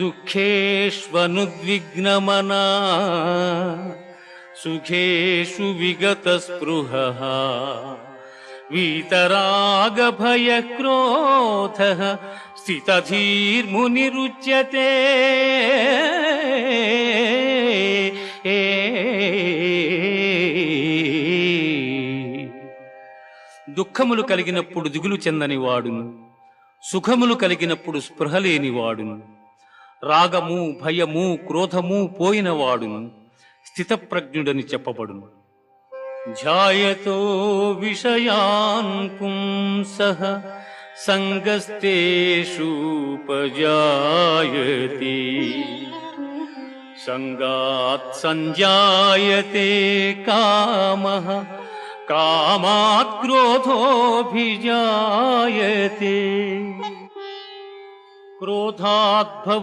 దుఃఖేష్నుద్విగ్నమనా సుఖేషు విగత స్పృహ వీతరాగ భయ క్రోధ స్థితీర్మునిరుచ్యతే దుఃఖములు కలిగినప్పుడు దిగులు చెందని వాడును సుఖములు కలిగినప్పుడు స్పృహ లేనివాడును रागमु भयमु क्रोधमु पोयिना वाडुन स्थितप्रज्ञुడని చెప్పబడును ఝాయేతో విషయాం కుం సహ సంగస్తేషు ప్రజయతి సంగాత్ సంజాయతే కామః కామాత్ క్రోధో భిజయతి క్రోధాత్ భవ